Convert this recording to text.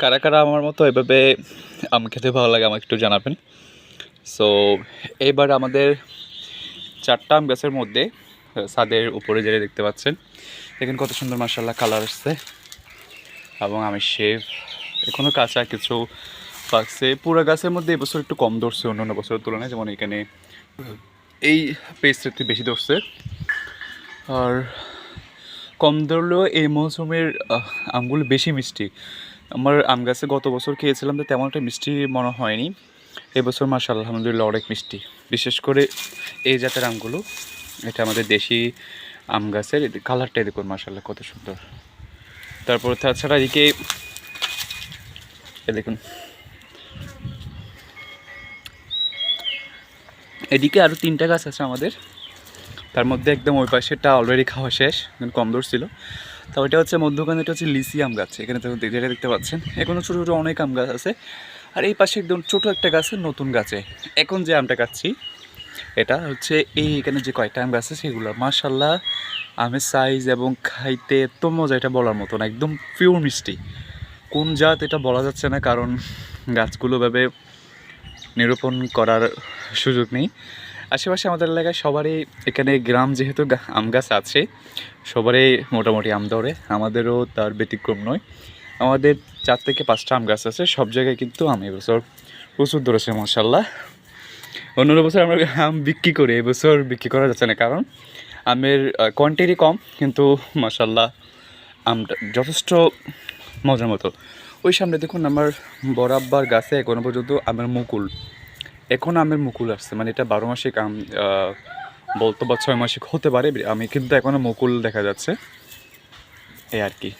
কারা কারা আমার মতো এভাবে আম খেতে ভালো লাগে আমাকে একটু জানাবেন। সো এইবার আমাদের চারটা আম গাছের মধ্যে ছাদের উপরে যেটা দেখতে পাচ্ছেন, দেখেন কত সুন্দর মাসাল্লাহ কালার আসছে। এবং আমি শেভ এখনও কাঁচা, কিছু পাকছে। পুরা গাছের মধ্যে এবছর একটু কম ধরছে অন্য অন্য বছরের তুলনায়। যেমন এখানে এই পেস্টটা বেশি ধরছে। আর কম ধরলেও এই মৌসুমের আমগুলো বেশি মিষ্টি। আমার আম গাছে গত বছর খেয়েছিলাম তো তেমন একটা মিষ্টি মনে হয়নি। এবছর মাসাল্লাহ আলহামদুলিল্লাহ অনেক মিষ্টি। বিশেষ করে এই জাতের আমগুলো, এটা আমাদের দেশি আম গাছের কালারটাই দেখুন মাসাল্লাহ কত সুন্দর। তারপর তাছাড়া এদিকে দেখুন। এদিকে আরও তিনটা গাছ আছে আমাদের। তার মধ্যে একদম ওই পাশেরটা অলরেডি খাওয়া শেষ কম দূর ছিল। তো ওইটা হচ্ছে মধ্যখানে, এটা হচ্ছে লিচি আম গাছ, এখানে তো যেটা দেখতে পাচ্ছেন। এখনও ছোটো ছোটো অনেক আম গাছ আছে। আর এই পাশে একদম ছোটো একটা গাছে নতুন গাছে। এখন যে আমটা খাচ্ছি এটা হচ্ছে এই এখানে যে কয়েকটা আম গাছ আছে সেগুলো। মার্শাল্লাহ আমের সাইজ এবং খাইতে এত মজা, এটা বলার মতো না। একদম পিওর মিষ্টি। কোন জাত এটা বলা যাচ্ছে না, কারণ গাছগুলো ভাবে নিরূপণ করার সুযোগ নেই। আশেপাশে আমাদের এলাকায় সবারই এখানে গ্রাম যেহেতু আম গাছ আছে, সবারই মোটামুটি আম ধরে। আমাদেরও তার ব্যতিক্রম নয়। আমাদের চার থেকে পাঁচটা আম গাছ আছে, সব জায়গায় কিন্তু আম এবছর প্রচুর ধরেছে মশাল্লাহ অন্য বছর আমরা আম বিক্রি করি, এবছর বিক্রি করা যাচ্ছে না, কারণ আমের কোয়ান্টিটি কম, কিন্তু মাসাল্লাহ আমটা যথেষ্ট মজার মতো। ওই সামনে দেখুন আমার বরাব্বার গাছে এখনও পর্যন্ত আমের মুকুল। এখন আমের মুকুল আসছে মানে এটা বারো মাসিক আম বলতো বা ছয় মাসিক হতে পারে, আমি কিন্তু এখনও মুকুল দেখা যাচ্ছে। এই আর কি।